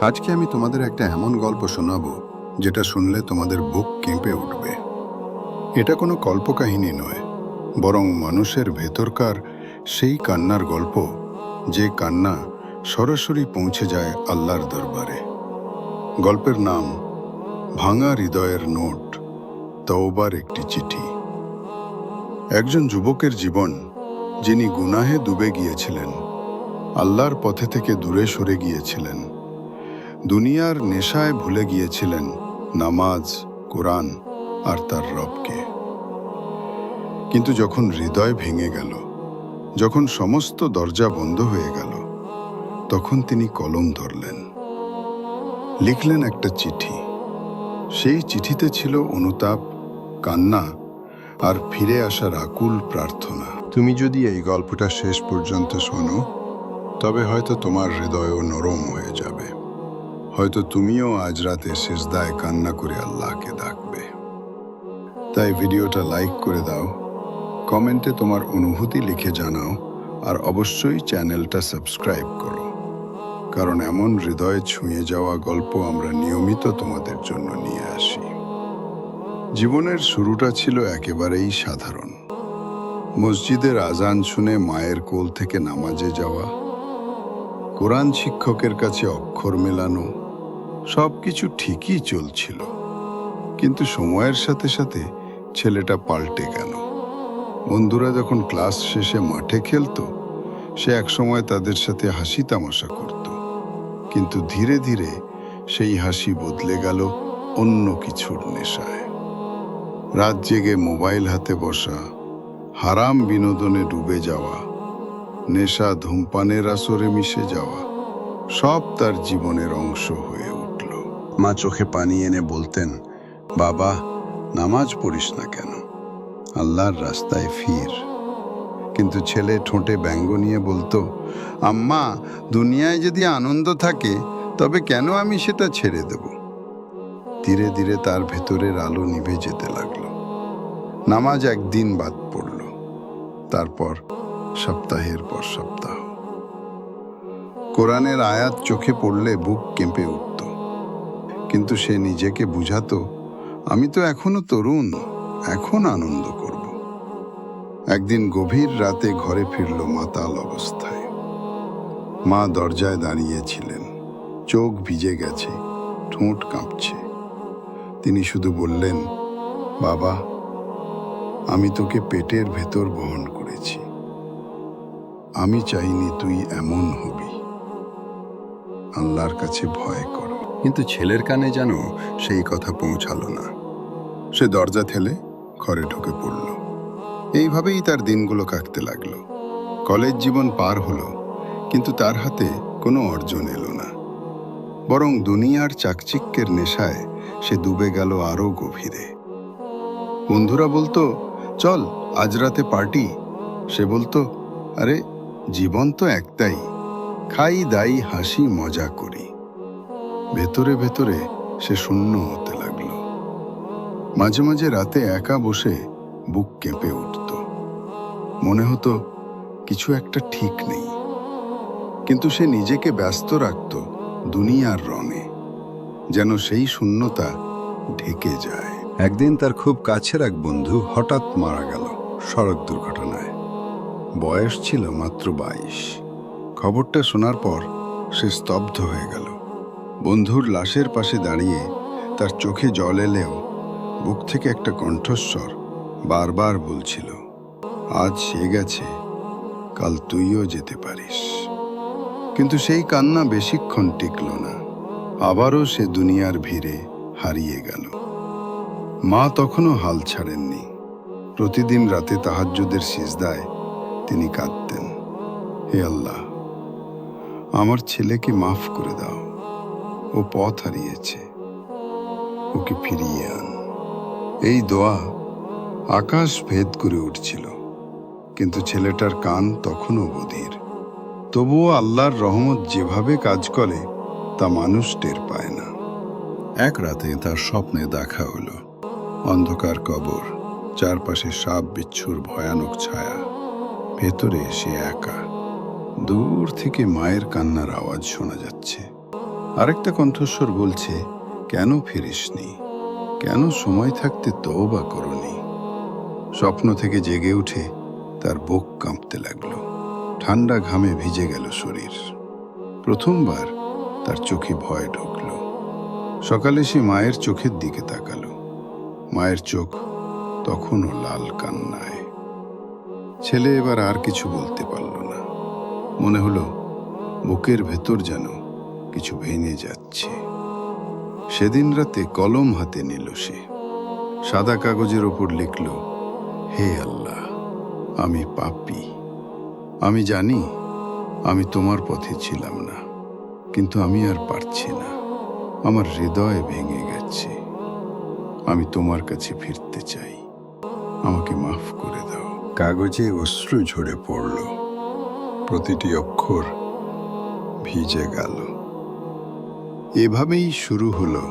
আজকে আমি তোমাদের একটা এমন গল্প শোনাবো, যেটা শুনলে তোমাদের বুক কেঁপে উঠবে। এটা কোনো কল্পকাহিনী নয়, বরং মানুষের ভেতরকার সেই কান্নার গল্প, যে কান্না সরাসরি পৌঁছে যায় আল্লাহর দরবারে। গল্পের নাম, ভাঙা হৃদয়ের নোট, তওবার একটি চিঠি। একজন যুবকের জীবন, যিনি গুনাহে ডুবে গিয়েছিলেন, আল্লাহর পথে থেকে দূরে সরে গিয়েছিলেন। দুনিয়ার নেশায় ভুলে গিয়েছিলেন নামাজ, কোরআন আর তার রবকে। কিন্তু যখন হৃদয় ভেঙে গেল, যখন সমস্ত দরজা বন্ধ হয়ে গেল, তখন তিনি কলম ধরলেন। লিখলেন একটা চিঠি। সেই চিঠিতে ছিল অনুতাপ, কান্না আর ফিরে আসার আকুল প্রার্থনা। তুমি যদি এই গল্পটা শেষ পর্যন্ত শোনো, তবে হয়তো তোমার হৃদয়ও নরম হয়ে যাবে। হয়তো তুমিও আজ রাতে শেষদায় কান্না করে আল্লাহকে ডাকবে। তাই ভিডিওটা লাইক করে দাও, কমেন্টে তোমার অনুভূতি লিখে জানাও, আর অবশ্যই চ্যানেলটা সাবস্ক্রাইব করো। কারণ এমন হৃদয়ে ছুঁয়ে যাওয়া গল্প আমরা নিয়মিত তোমাদের জন্য নিয়ে আসি। জীবনের শুরুটা ছিল একেবারেই সাধারণ। মসজিদের আজান শুনে মায়ের কোল থেকে নামাজে যাওয়া, কোরআন শিক্ষকের কাছে অক্ষর মেলানো সব কিছু ঠিকই চলছিল। কিন্তু সময়ের সাথে সাথে ছেলেটা পাল্টে গেল। বন্ধুরা যখন ক্লাস শেষে মাঠে খেলত, সে একসময় তাদের সাথে হাসি তামাশা করত। কিন্তু ধীরে ধীরে সেই হাসি বদলে গেল অন্য কিছুর নেশায়। রাত জেগে মোবাইল হাতে বসা, হারাম বিনোদনে ডুবে যাওয়া, নেশা ধূমপানের আসরে মিশে যাওয়া, সব তার জীবনের অংশ হয়ে উঠল। মা চোখে পানি এনে বলতেন, বাবা, নামাজ পড়িস না কেন? আল্লাহর রাস্তায় ফির। কিন্তু ছেলে ঠোঁটে ব্যঙ্গ নিয়ে বলতো, আম্মা, দুনিয়ায় যদি আনন্দ থাকে, তবে কেন আমি সেটা ছেড়ে দেব? ধীরে ধীরে তার ভেতরের আলো নিভে যেতে লাগল। নামাজ একদিন বাদ পড়ল। তারপর সপ্তাহের পর সপ্তাহ। কোরআনের আয়াত চোখে পড়লে বুক কেঁপে উঠত। কিন্তু সে নিজেকে বুঝাতো, আমি তো এখনও তরুণ, এখন আনন্দ করব। একদিন গভীর রাতে ঘরে ফিরল মাতাল অবস্থায়। মা দরজায় দাঁড়িয়েছিলেন। চোখ ভিজে গেছে, ঠোঁট কাঁপছে। তিনি শুধু বললেন, বাবা আমি তোকে পেটের ভেতর বহন করেছি। আমি চাইনি তুই এমন হবি। আল্লাহর কাছে ভয় কর। কিন্তু ছেলের কানে যেন সেই কথা পৌঁছালো না। সে দরজা ঠেলে ঘরে ঢুকে পড়ল। এইভাবেই তার দিনগুলো কাটতে লাগল। কলেজ জীবন পার হলো কিন্তু তার হাতে কোনো অর্জন এলো না। বরং দুনিয়ার চাকচিক্যের নেশায় সে ডুবে গেল আরও গভীরে। বন্ধুরা বলতো চল, আজ রাতে পার্টি। সে বলতো, আরে, জীবন তো একটাই। খাই, দাই, হাসি, মজা করি। ভেতরে ভেতরে সে শূন্য হতে লাগল। মাঝে মাঝে রাতে একা বসে বুক কেঁপে উঠত। মনে হতো, কিছু একটা ঠিক নেই। কিন্তু সে নিজেকে ব্যস্ত রাখত দুনিয়ার রঙে, যেন সেই শূন্যতা ঢেকে যায়। একদিন তার খুব কাছের এক বন্ধু হঠাৎ মারা গেল সড়ক দুর্ঘটনায়। বয়স ছিল মাত্র বাইশ। খবরটা শোনার পর সে স্তব্ধ হয়ে গেল। বন্ধুর লাশের পাশে দাঁড়িয়ে তার চোখে জল এলেও বুক থেকে একটা কণ্ঠস্বর বারবার বলছিল, আজ সে গেছে, কাল তুইও যেতে পারিস। কিন্তু সেই কান্না বেশিক্ষণ টিকল না। আবারও সে দুনিয়ার ভিড়ে হারিয়ে গেল। মা তখনও হাল ছাড়েননি। প্রতিদিন রাতে তাহাজ্জুদের সিজদায় তিনি কাঁদতেন। হে আল্লাহ, আমার ছেলেকে মাফ করে দাও। ও পথ হারিয়েছে। ওকে ফিরিয়ে আন। এই দোয়া আকাশ ভেদ করে উঠছিল। কিন্তু ছেলেটার কান তখনও বধির তবুও আল্লাহর রহমত যেভাবে কাজ করে, তা মানুষ টের পায় না। এক রাতে তার স্বপ্নে দেখা হলো। অন্ধকার কবর, চারপাশে সাপ বিচ্ছুর ভয়ানক ছায়া। ভেতরে সে একা। দূর থেকে মায়ের কান্নার আওয়াজ শোনা যাচ্ছে। আরেকটা কণ্ঠস্বর বলছে, কেন ফিরিসনি? কেন সময় থাকতে তওবা করনি? স্বপ্ন থেকে জেগে উঠে তার বুক কাঁপতে লাগল। ঠান্ডা ঘামে ভিজে গেল শরীর। প্রথমবার তার চোখে ভয় ঢুকল। সকালে সে মায়ের চোখের দিকে তাকালো। মায়ের চোখ তখনও লাল কান্নায়। ছেলে এবার আর কিছু বলতে পারল না। মনে হলো বুকের ভেতর যেন কিছু ভেঙে যাচ্ছে। সেদিন রাতে কলম হাতে নিল সে। সাদা কাগজের ওপর লিখল, হে আল্লাহ, আমি পাপি। আমি জানি আমি তোমার পথে ছিলাম না, কিন্তু আমি আর পারছি না। আমার হৃদয় ভেঙে গেছে। আমি তোমার কাছে ফিরতে চাই। আমাকে মাফ করে দাও। কাগজে অশ্রু ঝরে পড়ল। প্রতিটি অক্ষর ভিজে গেল। এভাবেই শুরু হলো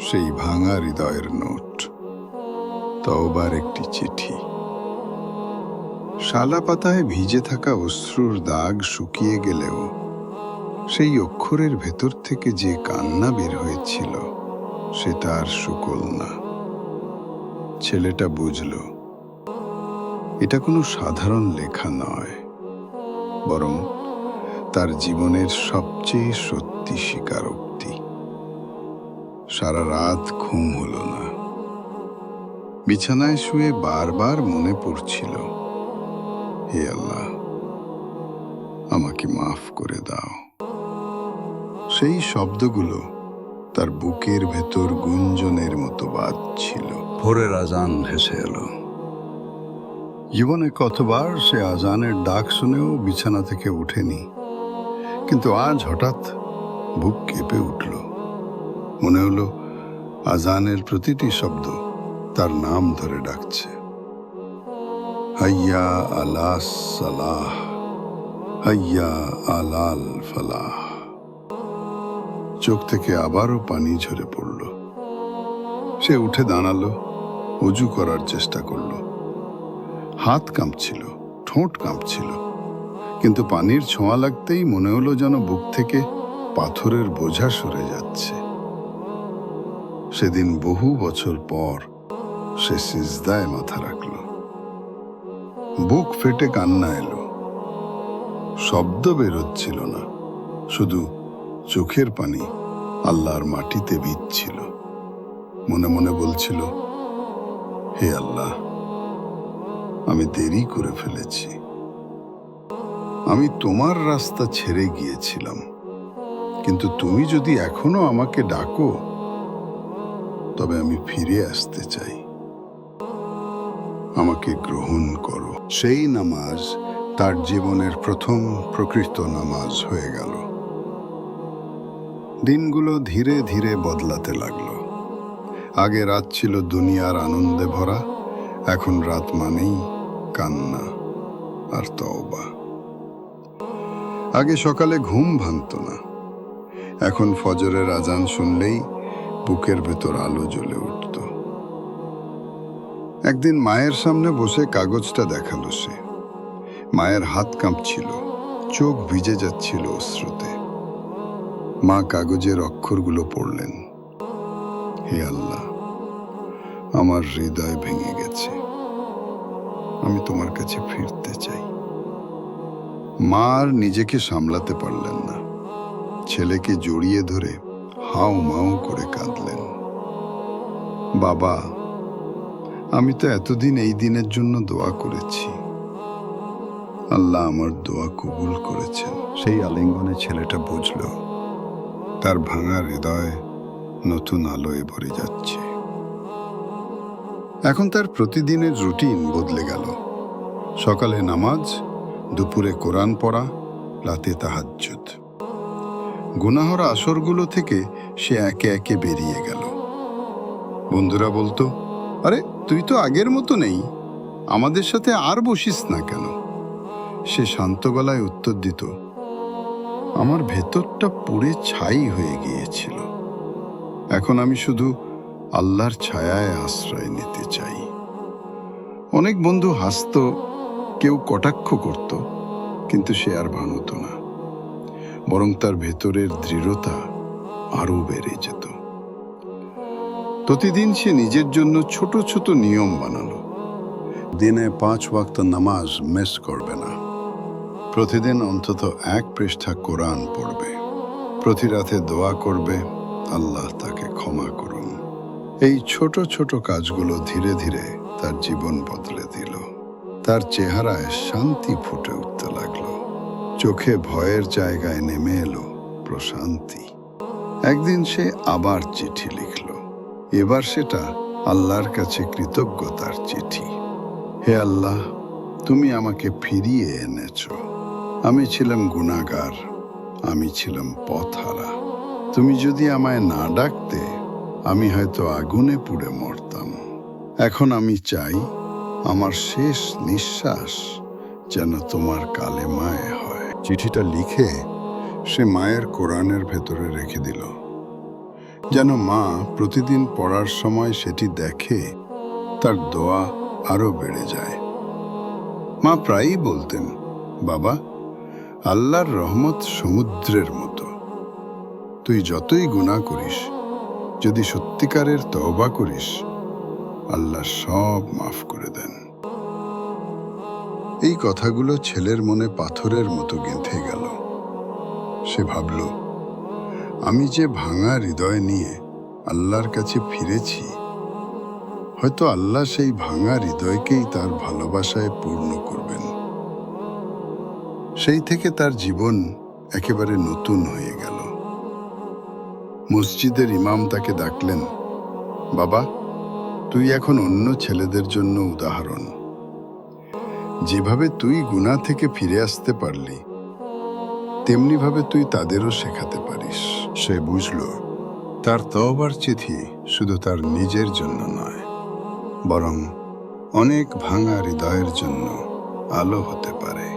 সেই ভাঙা হৃদয়ের নোট। তওবার একটি চিঠি। শালা পাতায় ভিজে থাকা অশ্রুর দাগ শুকিয়ে গেলেও সেই অক্ষরের ভেতর থেকে যে কান্না বের হয়েছিল সেটা তার সুকল না। ছেলেটা বুঝল, এটা কোনো সাধারণ লেখা নয়, বরং তার জীবনের সবচেয়ে সত্যি স্বীকারোক্তি। সারা রাত ঘুম হলো না। বিছানায় শুয়ে বারবার মনে পড়ছিল, হে আল্লাহ, আমাকে মাফ করে দাও। সেই শব্দগুলো তার বুকের ভেতর গুঞ্জনের মতো বাজছিল ভোরের আজান ভেসে এলো। জীবনে কতবার সে আজানের ডাক শুনেও বিছানা থেকে ওঠেনি। কিন্তু আজ হঠাৎ বুক কেঁপে উঠল। মনে হলো আজানের প্রতিটি শব্দ তার নাম ধরে ডাকছে। হাইয়া আলা সালাহ হাইয়া আলাল ফালাহ। চোখ থেকে আবারও পানি ঝরে পড়ল। সে উঠে দাঁড়াল, উজু করার চেষ্টা করল। হাত কাঁপছিল, ঠোঁট কাঁপছিল, কিন্তু পানির ছোঁয়া লাগতেই মনে হলো যেন বুক থেকে পাথরের বোঝা সরে যাচ্ছে। সেদিন বহু বছর পর সে সিজদায় মাথা রাখল। বুক ফেটে কান্না এলো। শব্দ বেরোচ্ছিল না, শুধু চোখের পানি আল্লাহর মাটিতে ভিজছিল মনে মনে বলছিল, হে আল্লাহ, আমি দেরি করে ফেলেছি। আমি তোমার রাস্তা ছেড়ে গিয়েছিলাম। কিন্তু তুমি যদি এখনও আমাকে ডাকো, তবে আমি ফিরে আসতে চাই। আমাকে গ্রহণ করো। সেই নামাজ তার জীবনের প্রথম প্রকৃত নামাজ হয়ে গেল। দিনগুলো ধীরে ধীরে বদলাতে লাগল। আগে রাত ছিল দুনিয়ার আনন্দে ভরা, এখন রাত মানেই কান্না আর তওবা। আগে সকালে ঘুম ভাঙত না। এখন ফজরের আজান শুনলেই বুকের ভেতর আলো জ্বলে উঠত। একদিন মায়ের সামনে বসে কাগজটা দেখাল সে। মায়ের হাত কাঁপছিল, চোখ ভিজে যাচ্ছিল অশ্রুতে। মা কাগজের অক্ষরগুলো পড়লেন। হে আল্লাহ, আমার হৃদয় ভেঙে গেছে। আমি তোমার কাছে ফিরতে চাই। মা আর নিজেকে সামলাতে পারলেন না। ছেলেকে জড়িয়ে ধরে হাউ মাউ করে কাঁদলেন। বাবা, আমি তো এতদিন এই দিনের জন্য দোয়া করেছি। আল্লাহ আমার দোয়া কবুল করেছেন। সেই আলিঙ্গনে ছেলেটা বুঝল তার ভাঙা হৃদয় নতুন আলোয় ভরে যাচ্ছে। এখন তার প্রতিদিনের রুটিন বদলে গেল। সকালে নামাজ, দুপুরে কোরআন পড়া, রাতে তাহাজ্জুদ। গুনাহর আসরগুলো থেকে সে একে একে বেরিয়ে গেল। বন্ধুরা বলতো, আরে, তুই তো আগের মতো নেই। আমাদের সাথে আর বসিস না কেন? সে শান্ত গলায় উত্তর দিত আমার ভেতরটা পুড়ে ছাই হয়ে গিয়েছিল। এখন আমি শুধু আল্লাহর ছায়ায় আশ্রয় নিতে চাই। অনেক বন্ধু হাসত, কেউ কটাক্ষ করত, কিন্তু সে আর ভাঙত না। বরং তার ভেতরের দৃঢ়তা আরও বেড়ে যেত। প্রতিদিন সে নিজের জন্য ছোট ছোট নিয়ম বানালো। দিনে পাঁচ ওয়াক্ত নামাজ মিস করবে না। প্রতিদিন অন্তত এক পৃষ্ঠা কোরআন পড়বে। প্রতি রাতে দোয়া করবে, আল্লাহ তাকে ক্ষমা করুন। এই ছোট ছোট কাজগুলো ধীরে ধীরে তার জীবন বদলে দিল। তার চেহারায় শান্তি ফুটে উঠতে লাগল। চোখে ভয়ের জায়গায় নেমে এলো প্রশান্তি। একদিন সে আবার চিঠি লিখল। এবার সেটা আল্লাহর কাছে কৃতজ্ঞতার চিঠি। হে আল্লাহ, তুমি আমাকে ফিরিয়ে এনেছো। আমি ছিলাম গুণাগার, আমি ছিলাম পথহারা। তুমি যদি আমায় না ডাকতে, আমি হয়তো আগুনে পুড়ে মরতাম। এখন আমি চাই, আমার শেষ নিঃশ্বাস যেন তোমার কালে মায় হয়। চিঠিটা লিখে সে মায়ের কোরআনের ভেতরে রেখে দিল। যেন মা প্রতিদিন পড়ার সময় সেটি দেখে তার দোয়া আরও বেড়ে যায়। মা প্রায়ই বলতেন, বাবা আল্লাহর রহমত সমুদ্রের মতো। তুই যতই গুণা করিস, যদি সত্যিকারের তওবা করিস, আল্লাহ সব মাফ করে দেন। এই কথাগুলো ছেলের মনে পাথরের মতো গেঁথে গেল। সে ভাবল, আমি যে ভাঙা হৃদয় নিয়ে আল্লাহর কাছে ফিরেছি, হয়তো আল্লাহ সেই ভাঙা হৃদয়কেই তার ভালোবাসায় পূর্ণ করবেন। সেই থেকে তার জীবন একেবারে নতুন হয়ে গেল। মসজিদের ইমাম তাকে ডাকলেন, বাবা, তুই এখন অন্য ছেলেদের জন্য উদাহরণ। যেভাবে তুই গুণা থেকে ফিরে আসতে পারলি, তেমনিভাবে তুই তাদেরও শেখাতে পারিস। সে বুঝল, তার তওবার চিঠি শুধু তার নিজের জন্য নয়, বরং অনেক ভাঙা হৃদয়ের জন্য আলো হতে পারে।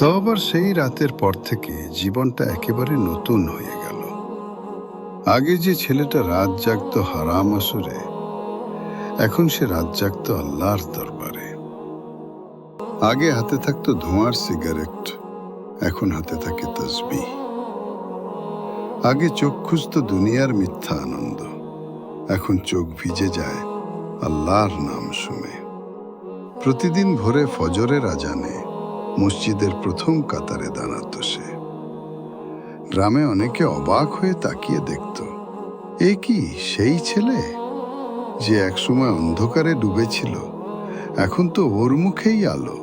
তওবার সেই রাতের পর থেকে জীবনটা একেবারে নতুন হয়ে গেল। আগে যে ছেলেটা রাত জাগত হারাম আসরে, এখন সে রাত জাগতো আল্লাহর দরবারে। আগে হাতে থাকতো ধোঁয়ার সিগারেট, এখন হাতে থাকে তসবি। আগে চোখ খুঁজতো দুনিয়ার মিথ্যা আনন্দ, এখন চোখ ভিজে যায় আল্লাহর নাম শুনে। প্রতিদিন ভোরে ফজরের আজানে মসজিদের প্রথম কাতারে দাঁড়াতো সে। গ্রামে অনেকে অবাক হয়ে তাকিয়ে দেখত, এ কি সেই ছেলে? যে একসময় অন্ধকারে ডুবেছিল, এখন তো ওর মুখেই আলো।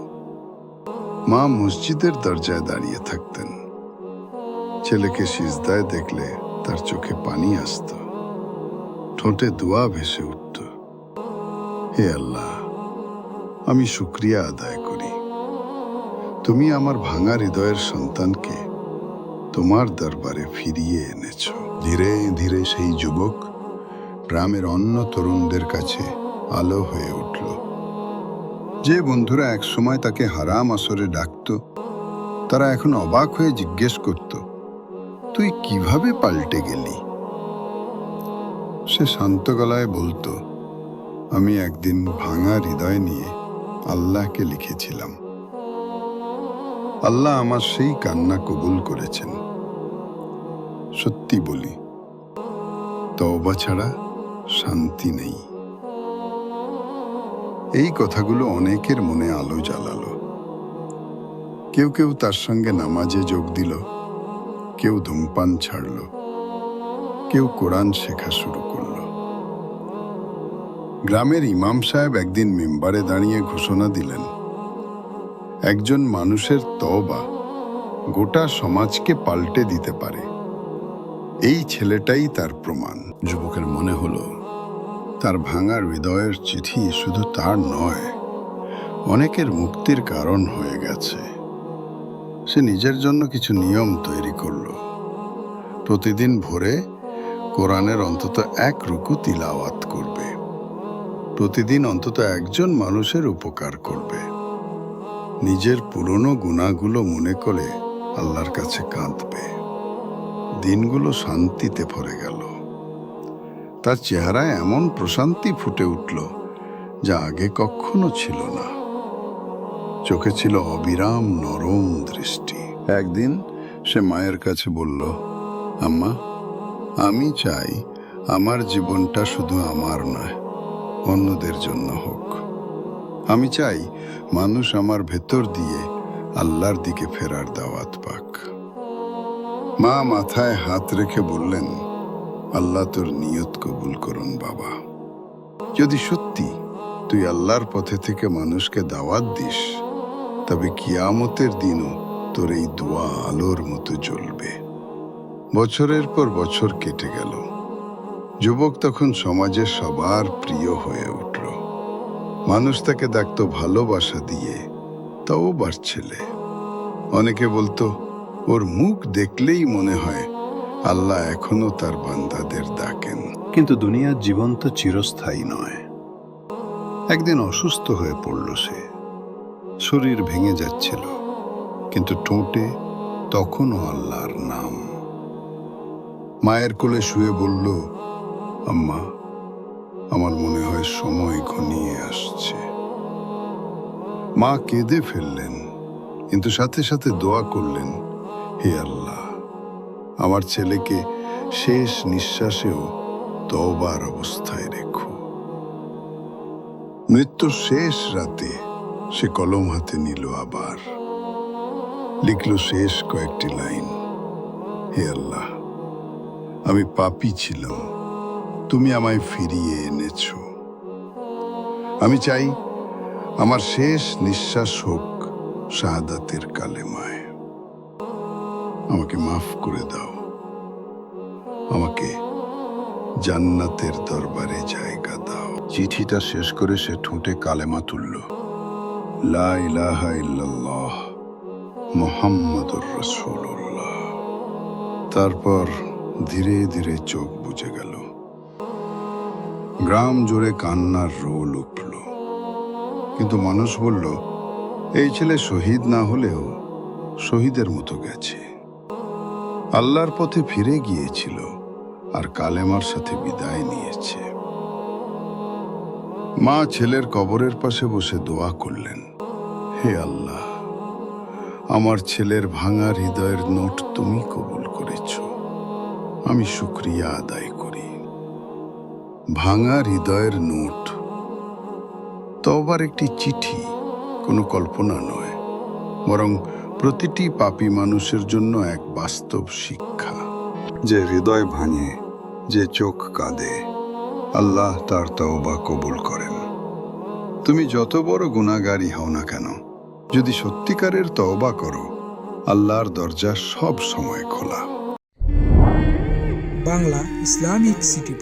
মা মসজিদের দরজায় দাঁড়িয়ে থাকতেন। ছেলেকে সিজদায় দেখলে তার চোখে পানি আসত। ঠোঁটে দোয়া ভেসে উঠত, হে আল্লাহ, আমি শুক্রিয়া আদায় তুমি আমার ভাঙা হৃদয়ের সন্তানকে তোমার দরবারে ফিরিয়ে এনেছ। ধীরে ধীরে সেই যুবক গ্রামের অন্য তরুণদের কাছে আলো হয়ে উঠল। যে বন্ধুরা একসময় তাকে হারাম আসরে ডাকত, তারা এখন অবাক হয়ে জিজ্ঞেস করত, তুই কীভাবে পাল্টে গেলি? সে শান্ত গলায় বলতো, আমি একদিন ভাঙা হৃদয় নিয়ে আল্লাহকে লিখেছিলাম। আল্লাহ আমার সেই কান্না কবুল করেছেন। সত্যি বলি, তওবা ছাড়া শান্তি নেই। এই কথাগুলো অনেকের মনে আলো জ্বালালো। কেউ কেউ তার সঙ্গে নামাজে যোগ দিল, কেউ ধূমপান ছাড়ল, কেউ কোরআন শেখা শুরু করল। গ্রামের ইমাম সাহেব একদিন মেম্বারে দাঁড়িয়ে ঘোষণা দিলেন একজন মানুষের তওবা গোটা সমাজকে পাল্টে দিতে পারে। এই ছেলেটাই তার প্রমাণ। যুবকের মনে হলো, তার ভাঙা হৃদয়ের চিঠি শুধু তার নয়, অনেকের মুক্তির কারণ হয়ে গেছে। সে নিজের জন্য কিছু নিয়ম তৈরি করল। প্রতিদিন ভোরে কোরআনের অন্তত এক রুকু তিলাওয়াত করবে। প্রতিদিন অন্তত একজন মানুষের উপকার করবে। নিজের পুরনো গুণাগুলো মনে করে আল্লাহর কাছে কাঁদবে। দিনগুলো শান্তিতে ভরে গেল। তার চেহারায় এমন প্রশান্তি ফুটে উঠল যা আগে কখনো ছিল না। চোখে ছিল অবিরাম নরম দৃষ্টি। একদিন সে মায়ের কাছে বলল, আম্মা, আমি চাই আমার জীবনটা শুধু আমার নয়, অন্যদের জন্য হোক। আমি চাই মানুষ আমার ভেতর দিয়ে আল্লাহর দিকে ফেরার দাওয়াত পাক। মা মাথায় হাত রেখে বললেন, আল্লাহ তোর নিয়ত কবুল করুন বাবা। যদি সত্যি তুই আল্লাহর পথে থেকে মানুষকে দাওয়াত দিস, তবে কিয়ামতের দিনও তোর এই দোয়া আলোর মতো জ্বলবে। বছরের পর বছর কেটে গেল। যুবক তখন সমাজে সবার প্রিয় হয়ে উঠল। মানুষ তাকে ডাকত ভালোবাসা দিয়ে, তাও বার ছেলে অনেকে বলতো, ওর মুখ দেখলেই মনে হয় আল্লাহ এখনও তার বান্দাদের ডাকেন। কিন্তু দুনিয়ার জীবন তো চিরস্থায়ী নয়। একদিন অসুস্থ হয়ে পড়ল সে। শরীর ভেঙে যাচ্ছিল, কিন্তু ঠোঁটে তখনও আল্লাহর নাম। মায়ের কোলে শুয়ে বলল, আম্মা আমার মনে হয় সময় ঘনিয়ে আসছে। মা কেঁদে ফেললেন, কিন্তু সাথে সাথে দোয়া করলেন, হে আল্লাহ, আমার ছেলেকে শেষ নিঃশ্বাসেও তওবার অবস্থায় রেখো। মৃত্যুর শেষ রাতে সে কলম হাতে নিল আবার, লিখল শেষ কয়েকটি লাইন, হে আল্লাহ, আমি পাপি ছিলাম। তুমি আমায় ফিরিয়ে এনেছ। আমি চাই আমার শেষ নিঃশ্বাস হোক শাহাদাতের কালেমায়। আমাকে মাফ করে দাও। আমাকে জান্নাতের দরবারে জায়গা দাও। চিঠিটা শেষ করে সে ঠোঁটে কালেমা তুলল। লা ইলাহা ইল্লাল্লাহ, মোহাম্মদুর রসুল্লাহ তারপর ধীরে ধীরে চোখ বুঝে গেল। গ্রাম জুড়ে কান্নার রোল উঠল কিন্তু মানুষ বলল, এই ছেলে শহীদ না হলেও শহীদের মতো গেছে। আল্লাহর পথে ফিরে গিয়েছিল আর কালেমার সাথে বিদায় নিয়েছে। মা ছেলের কবরের পাশে বসে দোয়া করলেন, হে আল্লাহ, আমার ছেলের ভাঙা হৃদয়ের নোট তুমি কবুল করেছ। আমি শুক্রিয়া আদায় ভাঙা হৃদয়ের নোট। তবার একটি চিঠি, কোনো কল্পনা নয়, বরং প্রতিটি পাপী মানুষের জন্য এক বাস্তব শিক্ষা। যে হৃদয় ভাঙে, যে চোখ কাঁদে, আল্লাহ তার তওবা কবুল করেন। তুমি যত বড় গুণাগারী হও না কেন, যদি সত্যিকারের তওবা করো, আল্লাহর দরজা সব সময় খোলা। Bangla Islamic city